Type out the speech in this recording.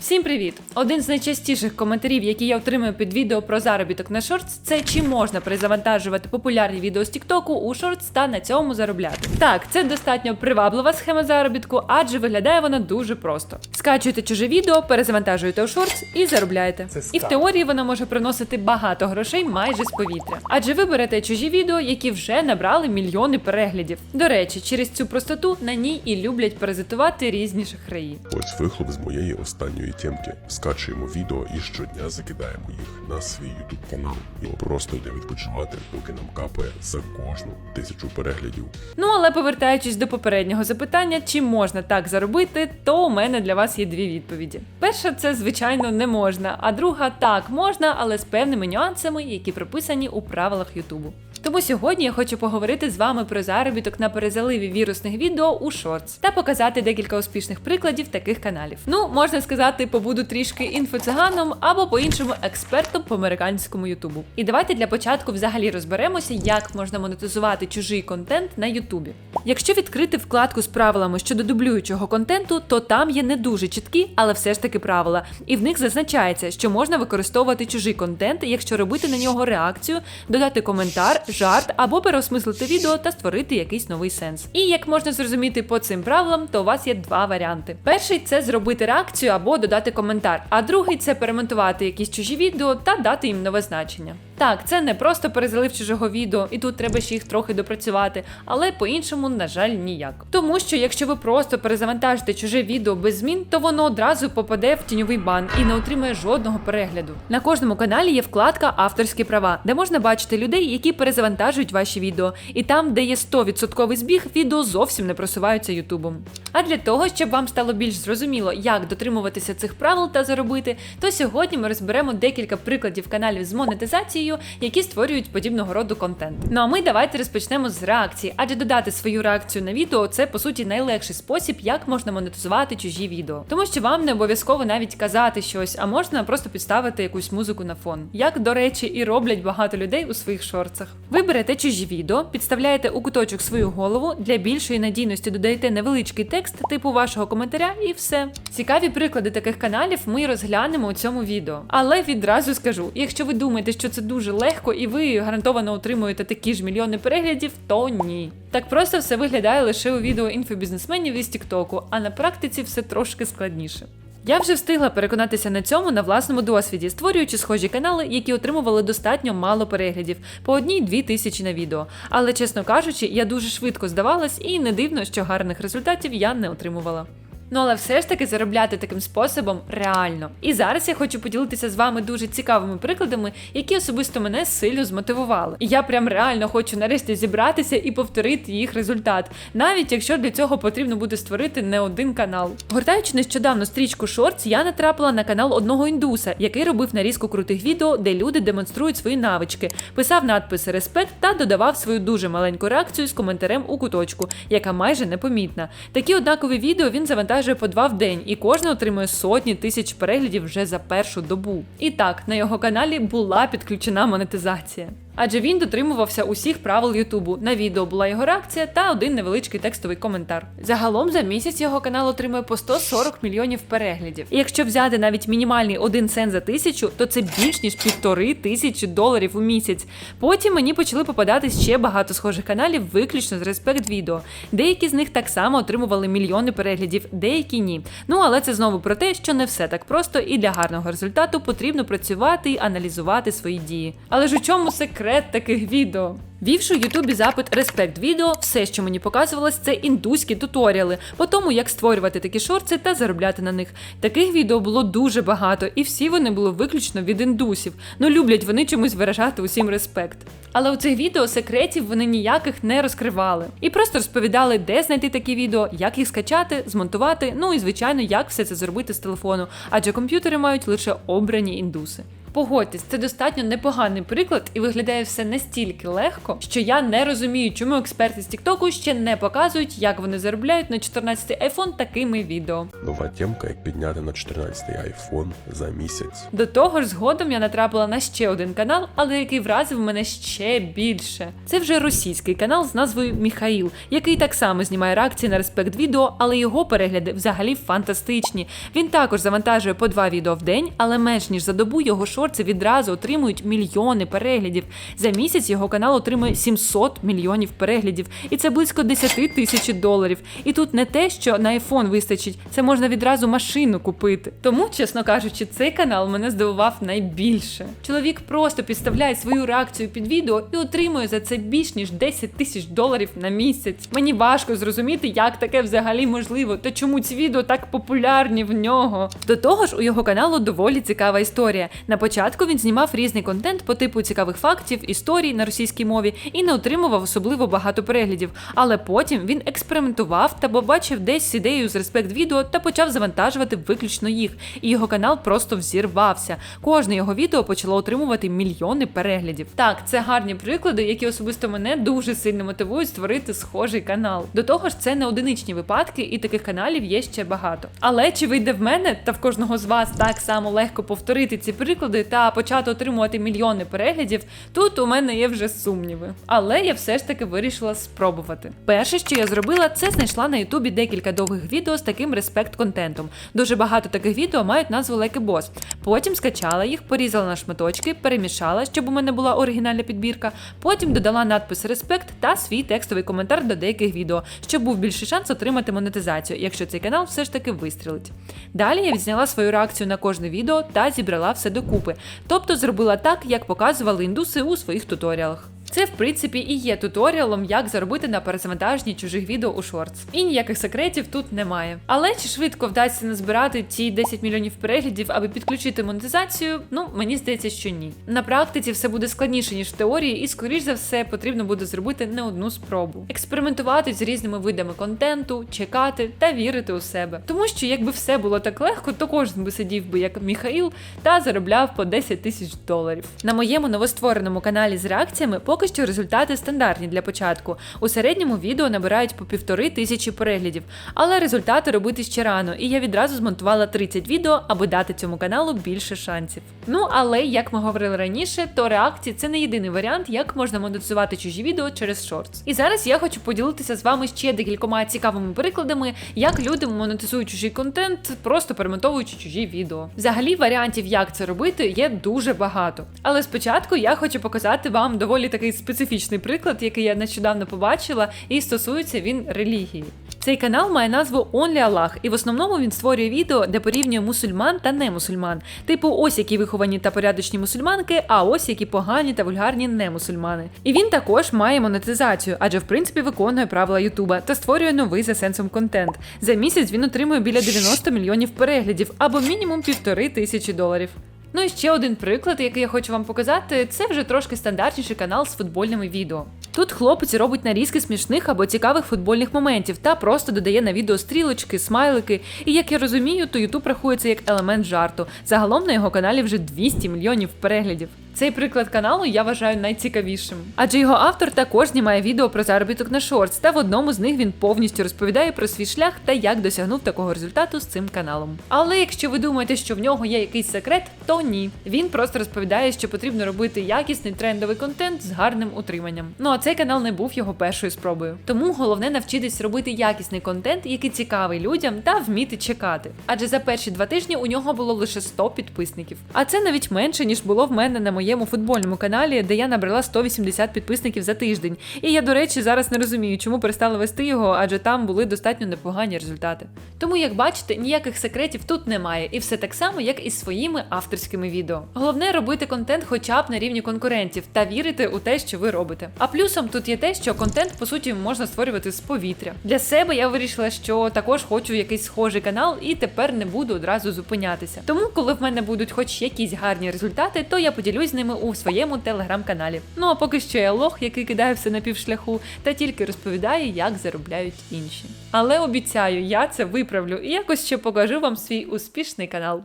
Всім привіт! Один з найчастіших коментарів, які я отримую під відео про заробіток на шортс, це чи можна перезавантажувати популярні відео з Тіктоку у шортс та на цьому заробляти. Так, це достатньо приваблива схема заробітку, адже виглядає вона дуже просто. Скачуєте чуже відео, перезавантажуєте у шортс і заробляєте. І в теорії вона може приносити багато грошей майже з повітря. Адже ви берете чужі відео, які вже набрали мільйони переглядів. До речі, через цю простоту на ній і люблять паразитувати різні шахраї. Ось вихлоп з моєї останньої темки. Скачуємо відео і щодня закидаємо їх на свій ютуб канал. І просто йде відпочивати, поки нам капає за кожну тисячу переглядів. Ну але повертаючись до попереднього запитання, чи можна так заробити, то у мене для вас є дві відповіді. Перша це звичайно не можна, а друга так можна, але з певними нюансами, які прописані у правилах Ютубу. Тому сьогодні я хочу поговорити з вами про заробіток на перезаливі вірусних відео у шортс та показати декілька успішних прикладів таких каналів. Ну, можна сказати, побуду трішки інфоциганом або по-іншому експертом по американському Ютубу. І давайте для початку взагалі розберемося, як можна монетизувати чужий контент на Ютубі. Якщо відкрити вкладку з правилами щодо дублюючого контенту, то там є не дуже чіткі, але все ж таки правила. І в них зазначається, що можна використовувати чужий контент, якщо робити на нього реакцію, додати коментар, жарт або переосмислити відео та створити якийсь новий сенс. І як можна зрозуміти по цим правилам, то у вас є два варіанти: перший це зробити реакцію або додати коментар, а другий це перемонтувати якісь чужі відео та дати їм нове значення. Так, це не просто перезалив чужого відео, і тут треба ще їх трохи допрацювати, але по-іншому, на жаль, ніяк. Тому що якщо ви просто перезавантажите чуже відео без змін, то воно одразу попаде в тіньовий бан і не отримає жодного перегляду. На кожному каналі є вкладка Авторські права, де можна бачити людей, які перезавантажують ваші відео. І там, де є 100% збіг, відео зовсім не просуваються Ютубом. А для того, щоб вам стало більш зрозуміло, як дотримуватися цих правил та заробити, то сьогодні ми розберемо декілька прикладів каналів з монетизацією, які створюють подібного роду контент. Ну а ми давайте розпочнемо з реакції, адже додати свою реакцію на відео це по суті найлегший спосіб, як можна монетизувати чужі відео. Тому що вам не обов'язково навіть казати щось, а можна просто підставити якусь музику на фон. Як, до речі, і роблять багато людей у своїх шорцах. Ви берете чужі відео, підставляєте у куточок свою голову, для більшої надійності додаєте невеличкий текст типу вашого коментаря, і все. Цікаві приклади таких каналів ми розглянемо у цьому відео. Але відразу скажу: якщо ви думаєте, що це дуже легко і ви гарантовано отримуєте такі ж мільйони переглядів, то ні. Так просто все виглядає лише у відео інфобізнесменів із Тіктоку, а на практиці все трошки складніше. Я вже встигла переконатися на цьому на власному досвіді, створюючи схожі канали, які отримували достатньо мало переглядів по одній-дві тисячі на відео. Але чесно кажучи, я дуже швидко здавалась, і не дивно, що гарних результатів я не отримувала. Ну але все ж таки заробляти таким способом реально. І зараз я хочу поділитися з вами дуже цікавими прикладами, які особисто мене сильно змотивували. І я прям реально хочу нарешті зібратися і повторити їх результат, навіть якщо для цього потрібно буде створити не один канал. Гортаючи нещодавно стрічку Shorts, я натрапила на канал одного індуса, який робив нарізку крутих відео, де люди демонструють свої навички, писав надписи Респект та додавав свою дуже маленьку реакцію з коментарем у куточку, яка майже непомітна. Такі однакові відео він завантажує по два в день, і кожна отримує сотні тисяч переглядів вже за першу добу. І так, на його каналі була підключена монетизація. Адже він дотримувався усіх правил Ютубу. На відео була його реакція та один невеличкий текстовий коментар. Загалом за місяць його канал отримує по 140 мільйонів переглядів. І якщо взяти навіть мінімальний один цент за тисячу, то це більш ніж півтори тисячі доларів у місяць. Потім мені почали попадати ще багато схожих каналів, виключно з респект відео. Деякі з них так само отримували мільйони переглядів, деякі ні. Ну але це знову про те, що не все так просто, і для гарного результату потрібно працювати і аналізувати свої дії. Але ж у чому секрет таких відео? Вівши у Ютубі запит Респект відео, все, що мені показувалось, це індуські туторіали по тому, як створювати такі шорти та заробляти на них. Таких відео було дуже багато, і всі вони були виключно від індусів. Ну люблять вони чомусь виражати усім респект. Але у цих відео секретів вони ніяких не розкривали. І просто розповідали, де знайти такі відео, як їх скачати, змонтувати, ну і звичайно, як все це зробити з телефону, адже комп'ютери мають лише обрані індуси. Погодьтесь, це достатньо непоганий приклад і виглядає все настільки легко, що я не розумію, чому експерти з Тіктоку ще не показують, як вони заробляють на 14 iPhone такими відео. Нова темка, як підняти на 14-й iPhone за місяць. До того ж, згодом я натрапила на ще один канал, але який вразив мене ще більше. Це вже російський канал з назвою Міхаїл, який так само знімає реакції на респект відео, але його перегляди взагалі фантастичні. Він також завантажує по два відео в день, але менш ніж за добу його шорти відразу отримують мільйони переглядів. За місяць його канал отримує 700 мільйонів переглядів, і це близько 10 тисяч доларів. І тут не те, що на iPhone вистачить, це можна відразу машину купити. Тому, чесно кажучи, цей канал мене здивував найбільше. Чоловік просто підставляє свою реакцію під відео і отримує за це більш ніж 10 тисяч доларів на місяць. Мені важко зрозуміти, як таке взагалі можливо, та чому ці відео так популярні в нього. До того ж, у його каналу доволі цікава історія. На початку він знімав різний контент по типу цікавих фактів, історій на російській мові і не отримував особливо багато переглядів. Але потім він експериментував та побачив десь ідею з респект відео та почав завантажувати виключно їх. І його канал просто взірвався. Кожне його відео почало отримувати мільйони переглядів. Так, це гарні приклади, які особисто мене дуже сильно мотивують створити схожий канал. До того ж, це не одиничні випадки, і таких каналів є ще багато. Але чи вийде в мене та в кожного з вас так само легко повторити ці приклади та почати отримувати мільйони переглядів? Тут у мене є вже сумніви. Але я все ж таки вирішила спробувати. Перше, що я зробила, це знайшла на Ютубі декілька довгих відео з таким респект-контентом. Дуже багато таких відео мають назву a Boss. Потім скачала їх, порізала на шматочки, перемішала, щоб у мене була оригінальна підбірка. Потім додала надпис Респект та свій текстовий коментар до деяких відео, щоб був більший шанс отримати монетизацію, якщо цей канал все ж таки вистрілить. Далі я відзняла свою реакцію на кожне відео та зібрала все докупи. Тобто зробила так, як показували індуси у своїх туторіалах. Це, в принципі, і є туторіалом, як заробити на перезавантаженні чужих відео у шортс. І ніяких секретів тут немає. Але чи швидко вдасться назбирати ці 10 мільйонів переглядів, аби підключити монетизацію? Ну, мені здається, що ні. На практиці все буде складніше, ніж в теорії, і, скоріш за все, потрібно буде зробити не одну спробу. Експериментувати з різними видами контенту, чекати та вірити у себе. Тому що, якби все було так легко, то кожен би сидів би як Міхаїл та заробляв по 10 тисяч доларів. На моєму новоствореному каналі з реакціями поки що результати стандартні для початку. У середньому відео набирають по півтори тисячі переглядів, але результати робити ще рано, і я відразу змонтувала 30 відео, аби дати цьому каналу більше шансів. Ну але як ми говорили раніше, то реакції це не єдиний варіант, як можна монетизувати чужі відео через шортс. І зараз я хочу поділитися з вами ще декількома цікавими прикладами, як люди монетизують чужий контент, просто перемонтовуючи чужі відео. Взагалі варіантів, як це робити, є дуже багато. Але спочатку я хочу показати вам доволі такий специфічний приклад, який я нещодавно побачила, і стосується він релігії. Цей канал має назву Only Allah, і в основному він створює відео, де порівнює мусульман та немусульман. Типу, ось які виховані та порядочні мусульманки, а ось які погані та вульгарні немусульмани. І він також має монетизацію, адже в принципі виконує правила Ютуба та створює новий за сенсом контент. За місяць він отримує біля 90 мільйонів переглядів або мінімум півтори тисячі доларів. Ну і ще один приклад, який я хочу вам показати, це вже трошки стандартніший канал з футбольними відео. Тут хлопець робить нарізки смішних або цікавих футбольних моментів та просто додає на відео стрілочки, смайлики. І як я розумію, то YouTube рахується як елемент жарту. Загалом на його каналі вже 200 мільйонів переглядів. Цей приклад каналу я вважаю найцікавішим, адже його автор також знімає відео про заробіток на шортс, та в одному з них він повністю розповідає про свій шлях та як досягнув такого результату з цим каналом. Але якщо ви думаєте, що в нього є якийсь секрет, то ні. Він просто розповідає, що потрібно робити якісний трендовий контент з гарним утриманням. Ну а цей канал не був його першою спробою. Тому головне навчитись робити якісний контент, який цікавий людям, та вміти чекати. Адже за перші два тижні у нього було лише 100 підписників. А це навіть менше ніж було в мене на моєму футбольному каналі, де я набрала 180 підписників за тиждень. І я, до речі, зараз не розумію, чому перестала вести його, адже там були достатньо непогані результати. Тому, як бачите, ніяких секретів тут немає, і все так само, як і з своїми авторськими відео. Головне робити контент хоча б на рівні конкурентів та вірити у те, що ви робите. А плюсом тут є те, що контент по суті можна створювати з повітря. Для себе я вирішила, що також хочу якийсь схожий канал, і тепер не буду одразу зупинятися. Тому, коли в мене будуть хоч якісь гарні результати, то я поділюсь з ними у своєму телеграм-каналі. Ну а поки що я лох, який кидає все на півшляху, та тільки розповідає, як заробляють інші. Але обіцяю, я це виправлю і якось ще покажу вам свій успішний канал.